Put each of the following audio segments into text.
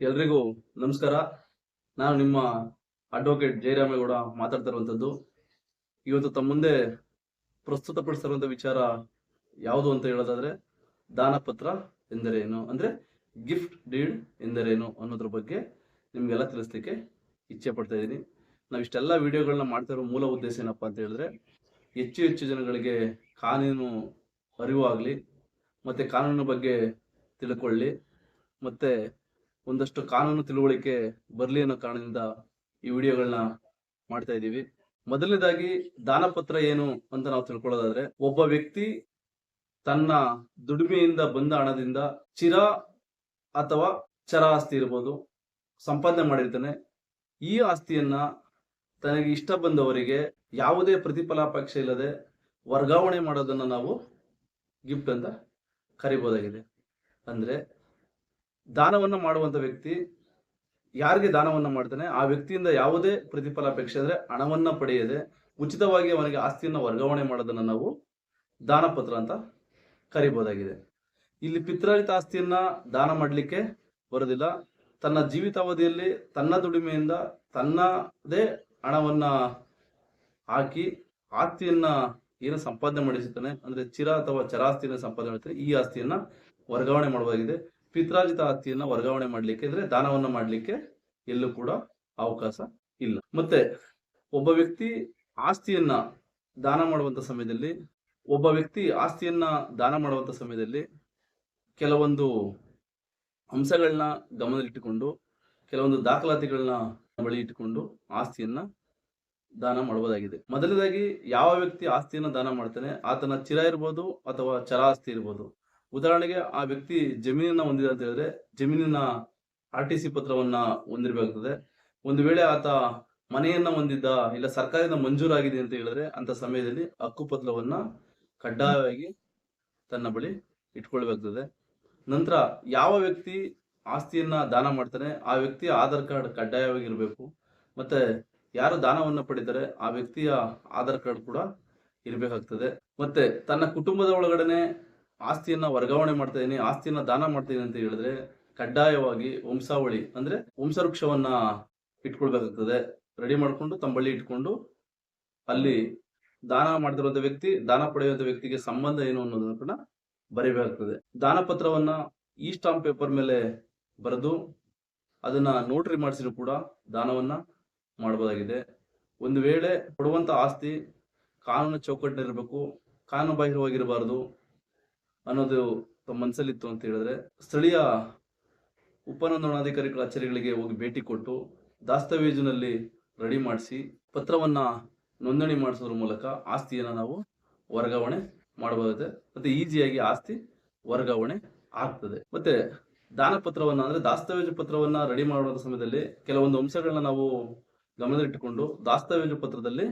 ಎಲ್ರಿಗೂ ನಮಸ್ಕಾರ. ನಾನು ನಿಮ್ಮ ಅಡ್ವೊಕೇಟ್ ಜಯರಾಮೇಗೌಡ ಮಾತಾಡ್ತಾ ಇರುವಂಥದ್ದು ಇವತ್ತು ತಮ್ಮ ಮುಂದೆ ಪ್ರಸ್ತುತಪಡಿಸಿರುವಂಥ ವಿಚಾರ ಯಾವುದು ಅಂತ ಹೇಳೋದಾದ್ರೆ, ದಾನಪತ್ರ ಎಂದರೇನು? ಅಂದ್ರೆ ಗಿಫ್ಟ್ ಡೀಡ್ ಎಂದರೇನು ಅನ್ನೋದ್ರ ಬಗ್ಗೆ ನಿಮ್ಗೆಲ್ಲ ತಿಳಿಸ್ಲಿಕ್ಕೆ ಇಚ್ಛೆ ಪಡ್ತಾ ಇದ್ದೀನಿ. ನಾವು ಇಷ್ಟೆಲ್ಲ ವಿಡಿಯೋಗಳನ್ನ ಮಾಡ್ತಾ ಇರೋ ಮೂಲ ಉದ್ದೇಶ ಏನಪ್ಪಾ ಅಂತ ಹೇಳಿದ್ರೆ, ಹೆಚ್ಚು ಹೆಚ್ಚು ಜನಗಳಿಗೆ ಕಾನೂನು ಅರಿವು ಆಗಲಿ, ಮತ್ತೆ ಕಾನೂನಿನ ಬಗ್ಗೆ ತಿಳ್ಕೊಳ್ಳಿ, ಮತ್ತೆ ಒಂದಷ್ಟು ಕಾನೂನು ತಿಳುವಳಿಕೆ ಬರಲಿ ಅನ್ನೋ ಕಾರಣದಿಂದ ಈ ವಿಡಿಯೋಗಳನ್ನ ಮಾಡ್ತಾ ಇದ್ದೀವಿ. ಮೊದಲನೇದಾಗಿ ದಾನಪತ್ರ ಏನು ಅಂತ ನಾವು ತಿಳ್ಕೊಳ್ಳೋದಾದ್ರೆ, ಒಬ್ಬ ವ್ಯಕ್ತಿ ತನ್ನ ದುಡಿಮೆಯಿಂದ ಬಂದ ಹಣದಿಂದ ಚಿರ ಅಥವಾ ಚರ ಆಸ್ತಿ ಇರ್ಬೋದು, ಸಂಪಾದನೆ ಮಾಡಿರ್ತಾನೆ. ಈ ಆಸ್ತಿಯನ್ನ ತನಗೆ ಇಷ್ಟ ಬಂದವರಿಗೆ ಯಾವುದೇ ಪ್ರತಿಫಲಾಪೇಕ್ಷೆ ಇಲ್ಲದೆ ವರ್ಗಾವಣೆ ಮಾಡೋದನ್ನ ನಾವು ಗಿಫ್ಟ್ ಅಂತ ಕರಿಬಹುದಾಗಿದೆ ಅಂದ್ರೆ ದಾನವನ್ನ ಮಾಡುವಂತ ವ್ಯಕ್ತಿ ಯಾರಿಗೆ ದಾನವನ್ನ ಮಾಡ್ತಾನೆ? ಆ ವ್ಯಕ್ತಿಯಿಂದ ಯಾವುದೇ ಪ್ರತಿಫಲಾಪೇಕ್ಷೆ ಅಂದ್ರೆ ಹಣವನ್ನ ಪಡೆಯದೆ ಉಚಿತವಾಗಿ ಅವನಿಗೆ ಆಸ್ತಿಯನ್ನ ವರ್ಗಾವಣೆ ಮಾಡೋದನ್ನು ನಾವು ದಾನಪತ್ರ ಅಂತ ಕರಿಬೋದಾಗಿದೆ. ಇಲ್ಲಿ ಪಿತ್ರಾರಿತ ಆಸ್ತಿಯನ್ನ ದಾನ ಮಾಡಲಿಕ್ಕೆ ಬರೋದಿಲ್ಲ. ತನ್ನ ಜೀವಿತಾವಧಿಯಲ್ಲಿ ತನ್ನ ದುಡಿಮೆಯಿಂದ ತನ್ನದೇ ಹಣವನ್ನ ಹಾಕಿ ಆಸ್ತಿಯನ್ನ ಏನು ಸಂಪಾದನೆ ಮಾಡಿಸುತ್ತಾನೆ ಅಂದ್ರೆ ಚಿರ ಅಥವಾ ಚರಾಸ್ತಿಯನ್ನು ಸಂಪಾದನೆ ಮಾಡ್ತಾನೆ. ಈ ಆಸ್ತಿಯನ್ನ ವರ್ಗಾವಣೆ ಮಾಡಬಹುದಾಗಿದೆ ಪಿತ್ರಾಜಿತ ಆಸ್ತಿಯನ್ನ ವರ್ಗಾವಣೆ ಮಾಡ್ಲಿಕ್ಕೆ ಅಂದ್ರೆ ದಾನವನ್ನ ಮಾಡ್ಲಿಕ್ಕೆ ಎಲ್ಲೂ ಕೂಡ ಅವಕಾಶ ಇಲ್ಲ. ಮತ್ತೆ ಒಬ್ಬ ವ್ಯಕ್ತಿ ಆಸ್ತಿಯನ್ನ ದಾನ ಮಾಡುವಂತ ಸಮಯದಲ್ಲಿ, ಒಬ್ಬ ವ್ಯಕ್ತಿ ಆಸ್ತಿಯನ್ನ ದಾನ ಮಾಡುವಂತ ಸಮಯದಲ್ಲಿ ಕೆಲವೊಂದು ಅಂಶಗಳನ್ನ ಗಮನದಲ್ಲಿಟ್ಟುಕೊಂಡು, ಕೆಲವೊಂದು ದಾಖಲಾತಿಗಳನ್ನ ಬಳಿ ಇಟ್ಟುಕೊಂಡು ಆಸ್ತಿಯನ್ನ ದಾನ ಮಾಡಬಹುದಾಗಿದೆ ಮೊದಲನೇದಾಗಿ ಯಾವ ವ್ಯಕ್ತಿ ಆಸ್ತಿಯನ್ನ ದಾನ ಮಾಡ್ತಾನೆ, ಆತನ ಚಿರ ಇರ್ಬೋದು ಅಥವಾ ಚರ ಆಸ್ತಿ ಇರ್ಬೋದು? ಉದಾಹರಣೆಗೆ ಆ ವ್ಯಕ್ತಿ ಜಮೀನನ್ನ ಹೊಂದಿದೆ ಅಂತ ಹೇಳಿದ್ರೆ ಜಮೀನಿನ ಆರ್ ಟಿ ಸಿ ಪತ್ರವನ್ನ ಹೊಂದಿರಬೇಕಾಗ್ತದೆ. ಒಂದು ವೇಳೆ ಆತ ಮನೆಯನ್ನ ಹೊಂದಿದ್ದ ಇಲ್ಲ ಸರ್ಕಾರದಿಂದ ಮಂಜೂರಾಗಿದೆ ಅಂತ ಹೇಳಿದ್ರೆ ಅಂತ ಸಮಯದಲ್ಲಿ ಹಕ್ಕುಪತ್ರವನ್ನ ಕಡ್ಡಾಯವಾಗಿ ತನ್ನ ಬಳಿ ಇಟ್ಕೊಳ್ಬೇಕಾಗ್ತದೆ. ನಂತರ ಯಾವ ವ್ಯಕ್ತಿ ಆಸ್ತಿಯನ್ನ ದಾನ ಮಾಡ್ತಾನೆ, ಆ ವ್ಯಕ್ತಿಯ ಆಧಾರ್ ಕಾರ್ಡ್ ಕಡ್ಡಾಯವಾಗಿ ಇರಬೇಕು ಮತ್ತೆ ಯಾರು ದಾನವನ್ನ ಪಡಿತಾರೆ, ಆ ವ್ಯಕ್ತಿಯ ಆಧಾರ್ ಕಾರ್ಡ್ ಕೂಡ ಇರಬೇಕಾಗ್ತದೆ. ಮತ್ತೆ ತನ್ನ ಕುಟುಂಬದ ಒಳಗಡೆನೆ ಆಸ್ತಿಯನ್ನ ವರ್ಗಾವಣೆ ಮಾಡ್ತಾ ಇದ್ದೀನಿ ಆಸ್ತಿಯನ್ನ ದಾನ ಮಾಡ್ತೀನಿ ಅಂತ ಹೇಳಿದ್ರೆ ಕಡ್ಡಾಯವಾಗಿ ವಂಶಾವಳಿ ಅಂದ್ರೆ ವಂಶವೃಕ್ಷವನ್ನ ಇಟ್ಕೊಳ್ಬೇಕಾಗ್ತದೆ. ರೆಡಿ ಮಾಡಿಕೊಂಡು ತಂಬಳ್ಳಿ ಬಳಿ ಇಟ್ಕೊಂಡು ಅಲ್ಲಿ ದಾನ ಮಾಡ್ತಿರುವಂತ ವ್ಯಕ್ತಿ, ದಾನ ಪಡೆಯುವಂತ ವ್ಯಕ್ತಿಗೆ ಸಂಬಂಧ ಏನು ಅನ್ನೋದನ್ನ ಕೂಡ ಬರೀಬೇಕಾಗ್ತದೆ. ದಾನ ಪತ್ರವನ್ನ ಈ ಸ್ಟಾಂಪ್ ಪೇಪರ್ ಮೇಲೆ ಬರೆದು ಅದನ್ನ ನೋಟ್ರಿ ಮಾಡಿಸಿದ್ರು ಕೂಡ ದಾನವನ್ನ ಮಾಡಬಹುದಾಗಿದೆ ಒಂದು ವೇಳೆ ಕೊಡುವಂತ ಆಸ್ತಿ ಕಾನೂನು ಚೌಕಟ್ಟಿನಿರಬೇಕು ಕಾನೂನು ಬಾಹಿರವಾಗಿರಬಾರದು ಅನ್ನೋದು ತಮ್ಮ ಮನಸ್ಸಲ್ಲಿತ್ತು ಅಂತ ಹೇಳಿದ್ರೆ, ಸ್ಥಳೀಯ ಉಪನೋಂದಣಾಧಿಕಾರಿಗಳ ಕಚೇರಿಗಳಿಗೆ ಹೋಗಿ ಭೇಟಿ ಕೊಟ್ಟು ದಾಸ್ತಾವೇಜಿನಲ್ಲಿ ರೆಡಿ ಮಾಡಿಸಿ, ಪತ್ರವನ್ನ ನೋಂದಣಿ ಮಾಡಿಸೋದ್ರ ಮೂಲಕ ಆಸ್ತಿಯನ್ನು ನಾವು ವರ್ಗಾವಣೆ ಮಾಡಬಹುದಾಗಿದೆ. ಮತ್ತೆ ಈಸಿಯಾಗಿ ಆಸ್ತಿ ವರ್ಗಾವಣೆ ಆಗ್ತದೆ. ಮತ್ತೆ ದಾನ ಪತ್ರವನ್ನ ಅಂದ್ರೆ ದಾಸ್ತಾವೇಜು ಪತ್ರವನ್ನ ರೆಡಿ ಮಾಡುವ ಸಮಯದಲ್ಲಿ ಕೆಲವೊಂದು ಅಂಶಗಳನ್ನ ನಾವು ಗಮನದಲ್ಲಿಟ್ಟುಕೊಂಡು ದಾಸ್ತಾವೇಜು ಪತ್ರದಲ್ಲಿ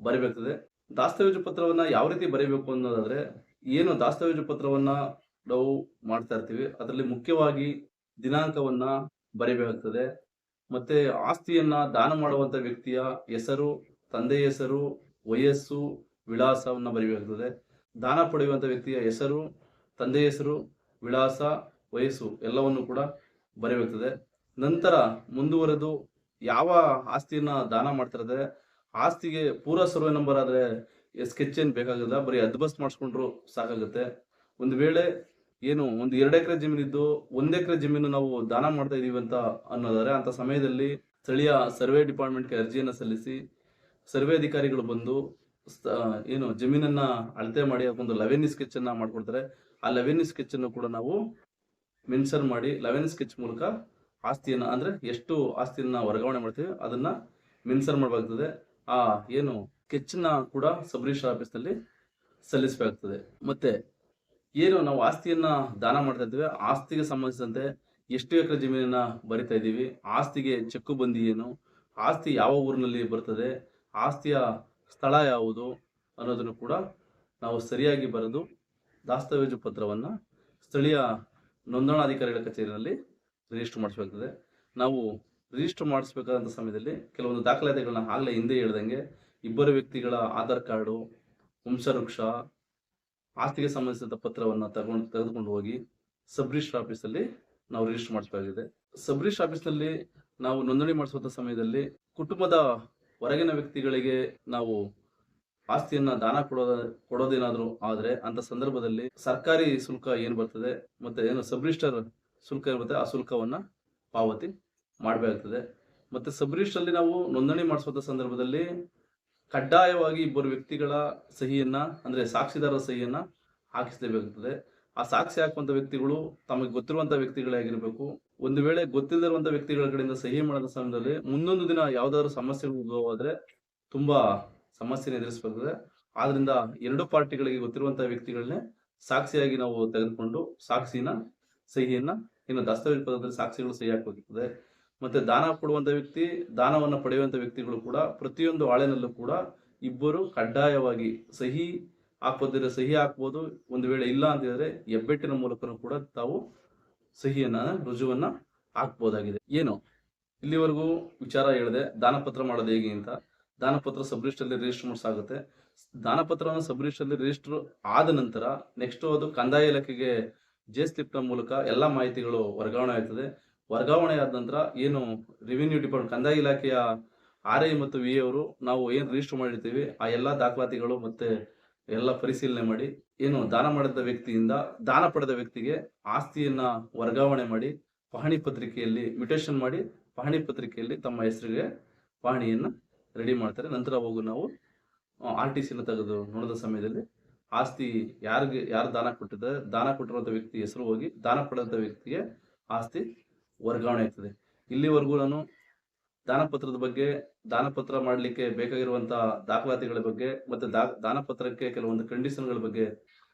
ಬರಿಬೇಕಾಗ್ತದೆ. ದಾಸ್ತಾವೇಜು ಪತ್ರವನ್ನ ಯಾವ ರೀತಿ ಬರೀಬೇಕು ಅನ್ನೋದಾದ್ರೆ ಏನು ದಾಸ್ತಾವೇಜು ಪತ್ರವನ್ನ ನಾವು ಮಾಡ್ತಾ ಇರ್ತೀವಿ, ಅದರಲ್ಲಿ ಮುಖ್ಯವಾಗಿ ದಿನಾಂಕವನ್ನ ಬರೀಬೇಕಾಗ್ತದೆ. ಮತ್ತೆ ಆಸ್ತಿಯನ್ನ ದಾನ ಮಾಡುವಂತ ವ್ಯಕ್ತಿಯ ಹೆಸರು ತಂದೆಯ ಹೆಸರು, ವಯಸ್ಸು, ವಿಳಾಸವನ್ನ ಬರೀಬೇಕಾಗ್ತದೆ. ದಾನ ಪಡೆಯುವಂತ ವ್ಯಕ್ತಿಯ ಹೆಸರು ತಂದೆಯ ಹೆಸರು, ವಿಳಾಸ, ವಯಸ್ಸು ಎಲ್ಲವನ್ನು ಕೂಡ ಬರೀಬೇಕಾಗ್ತದೆ. ನಂತರ ಮುಂದುವರೆದು ಯಾವ ಆಸ್ತಿಯನ್ನ ದಾನ ಮಾಡ್ತಿರದೆ ಆಸ್ತಿಗೆ ಪೂರ ಸರ್ವೆ ನಂಬರ್ ಆದ್ರೆ ಸ್ಕೆಚ್ ಏನು ಬೇಕಾಗಲ್ಲ ಬರೀ ಅದ್ಬಸ್ ಮಾಡಿಸ್ಕೊಂಡ್ರು ಸಾಕಾಗುತ್ತೆ. ಒಂದು ವೇಳೆ ಏನು ಒಂದು ಎರಡು ಎಕರೆ ಜಮೀನಿದ್ದು ಒಂದು ಎಕರೆ ಜಮೀನು ನಾವು ದಾನ ಮಾಡ್ತಾ ಇದೀವಿ ಅಂತ ಅನ್ನೋದಾದ್ರೆ ಅಂತ ಸಮಯದಲ್ಲಿ ಸ್ಥಳೀಯ ಸರ್ವೆ ಡಿಪಾರ್ಟ್ಮೆಂಟ್ಗೆ ಅರ್ಜಿಯನ್ನು ಸಲ್ಲಿಸಿ ಸರ್ವೆ ಅಧಿಕಾರಿಗಳು ಬಂದು ಏನು ಜಮೀನನ್ನ ಅಳತೆ ಮಾಡಿ ಒಂದು ಲೆವೆನ್ ಸ್ಕೆಚ್ ಅನ್ನ ಮಾಡ್ಕೊಡ್ತಾರೆ. ಆ ಲೆವೆನ್ ಸ್ಕೆಚ್ ಅನ್ನು ಕೂಡ ನಾವು ಮೆನ್ಷನ್ ಮಾಡಿ ಲೆವೆನ್ ಸ್ಕೆಚ್ ಮೂಲಕ ಆಸ್ತಿಯನ್ನ ಅಂದ್ರೆ ಎಷ್ಟು ಆಸ್ತಿಯನ್ನ ವರ್ಗಾವಣೆ ಮಾಡ್ತೀವಿ ಅದನ್ನ ಮೆನ್ಷನ್ ಮಾಡಬೇಕಾಗ್ತದೆ. ಆ, ಏನು ಸ್ಕೆಚ್ನ ಕೂಡ ಸಬ್ ರಿಜಿಸ್ಟರ್ ಆಫೀಸ್ನಲ್ಲಿ ಸಲ್ಲಿಸಬೇಕಾಗ್ತದೆ. ಮತ್ತೆ ಏನು ನಾವು ಆಸ್ತಿಯನ್ನ ದಾನ ಮಾಡ್ತಾ ಇದ್ದೇವೆ, ಆಸ್ತಿಗೆ ಸಂಬಂಧಿಸಿದಂತೆ ಎಷ್ಟು ಎಕರೆ ಜಮೀನನ್ನ ಬರಿತಾ ಇದ್ದೀವಿ, ಆಸ್ತಿಗೆ ಚೆಕ್ಕು ಬಂದಿ ಏನು, ಆಸ್ತಿ ಯಾವ ಊರಿನಲ್ಲಿ ಬರ್ತದೆ, ಆಸ್ತಿಯ ಸ್ಥಳ ಯಾವುದು ಅನ್ನೋದನ್ನು ಕೂಡ ನಾವು ಸರಿಯಾಗಿ ಬರೆದು ದಾಸ್ತಾವೇಜು ಪತ್ರವನ್ನು ಸ್ಥಳೀಯ ನೋಂದಣಾಧಿಕಾರಿಗಳ ಕಚೇರಿಯಲ್ಲಿ ರಿಜಿಸ್ಟರ್ ಮಾಡಿಸಬೇಕಾಗ್ತದೆ. ನಾವು ರಿಜಿಸ್ಟರ್ ಮಾಡಿಸ್ಬೇಕಾದಂಥ ಸಮಯದಲ್ಲಿ ಕೆಲವೊಂದು ದಾಖಲಾತಿಗಳನ್ನ ಆಗಲೇ ಹಿಂದೆ ಹೇಳ್ದಂಗೆ ಇಬ್ಬರು ವ್ಯಕ್ತಿಗಳ ಆಧಾರ್ ಕಾರ್ಡು, ವಂಶವೃಕ್ಷ, ಆಸ್ತಿಗೆ ಸಂಬಂಧಿಸಿದ ಪತ್ರವನ್ನು ತಗೊಂಡು, ತೆಗೆದುಕೊಂಡು ಹೋಗಿ ಸಬ್ ರಿಜಿಸ್ಟರ್ ಆಫೀಸಲ್ಲಿ ನಾವು ರಿಜಿಸ್ಟರ್ ಮಾಡಿಸಬೇಕಾಗಿದೆ ಸಬ್ ರಿಜಿಸ್ಟರ್ ಆಫೀಸ್ನಲ್ಲಿ ನಾವು ನೋಂದಣಿ ಮಾಡಿಸುವಂಥ ಸಮಯದಲ್ಲಿ ಕುಟುಂಬದ ಹೊರಗಿನ ವ್ಯಕ್ತಿಗಳಿಗೆ ನಾವು ಆಸ್ತಿಯನ್ನ ದಾನ ಕೊಡೋದ, ಕೊಡೋದೇನಾದರೂ ಆದರೆ ಅಂತ ಸಂದರ್ಭದಲ್ಲಿ ಸರ್ಕಾರಿ ಶುಲ್ಕ ಏನು ಬರ್ತದೆ ಮತ್ತೆ ಏನು ಸಬ್ ರಿಜಿಸ್ಟರ್ ಶುಲ್ಕ ಏನು ಬರ್ತದೆ ಆ ಶುಲ್ಕವನ್ನು ಪಾವತಿ ಮಾಡಬೇಕಾಗ್ತದೆ. ಮತ್ತೆ ಸಬ್ ನಾವು ನೋಂದಣಿ ಮಾಡಿಸುವಂಥ ಸಂದರ್ಭದಲ್ಲಿ ಕಡ್ಡಾಯವಾಗಿ ಇಬ್ಬರು ವ್ಯಕ್ತಿಗಳ ಸಹಿಯನ್ನ, ಅಂದ್ರೆ ಸಾಕ್ಷಿದಾರರ ಸಹಿಯನ್ನ ಹಾಕಿಸಲೇಬೇಕಾಗ್ತದೆ. ಆ ಸಾಕ್ಷಿ ಹಾಕುವಂತ ವ್ಯಕ್ತಿಗಳು ತಮಗೆ ಗೊತ್ತಿರುವಂತ ವ್ಯಕ್ತಿಗಳೇ ಆಗಿರ್ಬೇಕು. ಒಂದು ವೇಳೆ ಗೊತ್ತಿಲ್ಲದಿರುವಂತ ವ್ಯಕ್ತಿಗಳ ಕಡೆಯಿಂದ ಸಹಿ ಮಾಡಿದ ಸಮಯದಲ್ಲಿ ಮುಂದೊಂದು ದಿನ ಯಾವ್ದಾದ್ರು ಸಮಸ್ಯೆಗಳು ಉದ್ಭವ ಆದ್ರೆ ತುಂಬಾ ಸಮಸ್ಯೆನ ಎದುರಿಸಬೇಕಾಗ್ತದೆ. ಆದ್ರಿಂದ ಎರಡು ಪಾರ್ಟಿಗಳಿಗೆ ಗೊತ್ತಿರುವಂತಹ ವ್ಯಕ್ತಿಗಳನ್ನೇ ಸಾಕ್ಷಿಯಾಗಿ ನಾವು ತೆಗೆದುಕೊಂಡು ಸಾಕ್ಷಿನ ಸಹಿಯನ್ನ, ಇನ್ನು ದಸ್ತಾವೇಜ್ ಸಾಕ್ಷಿಗಳು ಸಹಿ ಹಾಕಬೇಕಾಗ್ತದೆ. ಮತ್ತೆ ದಾನ ಕೊಡುವಂಥ ವ್ಯಕ್ತಿ ದಾನವನ್ನು ಪಡೆಯುವಂತ ವ್ಯಕ್ತಿಗಳು ಕೂಡ ಪ್ರತಿಯೊಂದು ಆಳಿನಲ್ಲೂ ಕೂಡ ಇಬ್ಬರು ಕಡ್ಡಾಯವಾಗಿ ಸಹಿ ಹಾಕೋದಿದ್ರೆ ಸಹಿ ಹಾಕ್ಬೋದು ಒಂದು ವೇಳೆ ಇಲ್ಲ ಅಂತ ಹೇಳಿದ್ರೆ ಹೆಬ್ಬೆಟ್ಟಿನ ಮೂಲಕನೂ ಕೂಡ ತಾವು ಸಹಿಯನ್ನು ರುಜುವನ್ನ ಹಾಕ್ಬೋದಾಗಿದೆ. ಏನು? ಇಲ್ಲಿವರೆಗೂ ವಿಚಾರ ಹೇಳಿದೆ ದಾನಪತ್ರ ಮಾಡೋದು ಹೇಗೆ ಅಂತ. ದಾನಪತ್ರ ಸಬ್ ರಿಜಿಸ್ಟರ್ ಅಲ್ಲಿ ರಿಜಿಸ್ಟರ್ ಮಾಡಿಸಾಗುತ್ತೆ ದಾನಪತ್ರವನ್ನು ಸಬ್ ರಿಜಿಸ್ಟರ್ ರಿಜಿಸ್ಟರ್ ಆದ ನಂತರ ನೆಕ್ಸ್ಟ್ ಅದು ಕಂದಾಯ ಇಲಾಖೆಗೆ ಜೆ ಸ್ಲಿಪ್ನ ಮೂಲಕ ಎಲ್ಲ ಮಾಹಿತಿಗಳು ವರ್ಗಾವಣೆ ಆಗ್ತದೆ. ವರ್ಗಾವಣೆ ಆದ ನಂತರ ಏನು ರೆವಿನ್ಯೂ ಡಿಪಾರ್ಟ್ಮೆಂಟ್ ಕಂದಾಯ ಇಲಾಖೆಯ ಆರ್ ಐ ಮತ್ತು ವಿ ಅವರು ನಾವು ಏನು ರಿಜಿಸ್ಟರ್ ಮಾಡಿರ್ತೀವಿ, ಆ ಎಲ್ಲ ದಾಖಲಾತಿಗಳು ಮತ್ತೆ ಎಲ್ಲ ಪರಿಶೀಲನೆ ಮಾಡಿ, ಏನು ದಾನ ಮಾಡಿದ ವ್ಯಕ್ತಿಯಿಂದ ದಾನ ಪಡೆದ ವ್ಯಕ್ತಿಗೆ ಆಸ್ತಿಯನ್ನ ವರ್ಗಾವಣೆ ಮಾಡಿ, ಪಹಣಿ ಪತ್ರಿಕೆಯಲ್ಲಿ ಮ್ಯೂಟೇಷನ್ ಮಾಡಿ, ಪಹಣಿ ಪತ್ರಿಕೆಯಲ್ಲಿ ತಮ್ಮ ಹೆಸರಿಗೆ ಪಹಣಿಯನ್ನು ರೆಡಿ ಮಾಡ್ತಾರೆ. ನಂತರ ಹೋಗು ನಾವು ಆರ್ ಟಿ ಸಿನ ತೆಗೆದು ನೋಡಿದ ಸಮಯದಲ್ಲಿ ಆಸ್ತಿ ಯಾರಿಗೆ, ಯಾರು ದಾನ ಕೊಟ್ಟಿದ್ದಾರೆ, ದಾನ ಕೊಟ್ಟಿರುವಂಥ ವ್ಯಕ್ತಿ ಹೆಸರು ಹೋಗಿ ದಾನ ಪಡೆದಂಥ ವ್ಯಕ್ತಿಗೆ ಆಸ್ತಿ ವರ್ಗಾವಣೆ ಆಗ್ತದೆ. ಇಲ್ಲಿವರೆಗೂ ನಾನು ದಾನಪತ್ರದ ಬಗ್ಗೆ, ದಾನಪತ್ರ ಮಾಡಲಿಕ್ಕೆ ಬೇಕಾಗಿರುವಂತಹ ದಾಖಲಾತಿಗಳ ಬಗ್ಗೆ ಮತ್ತೆ ದಾ ದಾನಪತ್ರಕ್ಕೆ ಕೆಲವೊಂದು ಕಂಡೀಷನ್ಗಳ ಬಗ್ಗೆ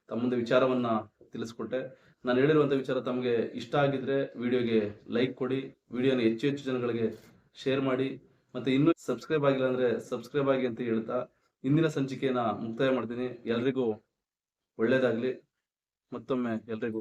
ತಮ್ಮೊಂದು ಮುಂದೆ ವಿಚಾರವನ್ನ ತಿಳಿಸ್ಕೊಟ್ಟೆ. ನಾನು ಹೇಳಿರುವಂತ ವಿಚಾರ ತಮಗೆ ಇಷ್ಟ ಆಗಿದ್ರೆ ವಿಡಿಯೋಗೆ ಲೈಕ್ ಕೊಡಿ, ವಿಡಿಯೋನ ಹೆಚ್ಚು ಹೆಚ್ಚು ಜನಗಳಿಗೆ ಶೇರ್ ಮಾಡಿ, ಮತ್ತೆ ಇನ್ನೂ ಸಬ್ಸ್ಕ್ರೈಬ್ ಆಗಿಲ್ಲ ಅಂದ್ರೆ ಸಬ್ಸ್ಕ್ರೈಬ್ ಆಗಿ ಅಂತ ಹೇಳ್ತಾ ಇಂದಿನ ಸಂಚಿಕೆಯನ್ನ ಮುಕ್ತಾಯ ಮಾಡ್ತೀನಿ. ಎಲ್ರಿಗೂ ಒಳ್ಳೇದಾಗ್ಲಿ. ಮತ್ತೊಮ್ಮೆ ಎಲ್ರಿಗೂ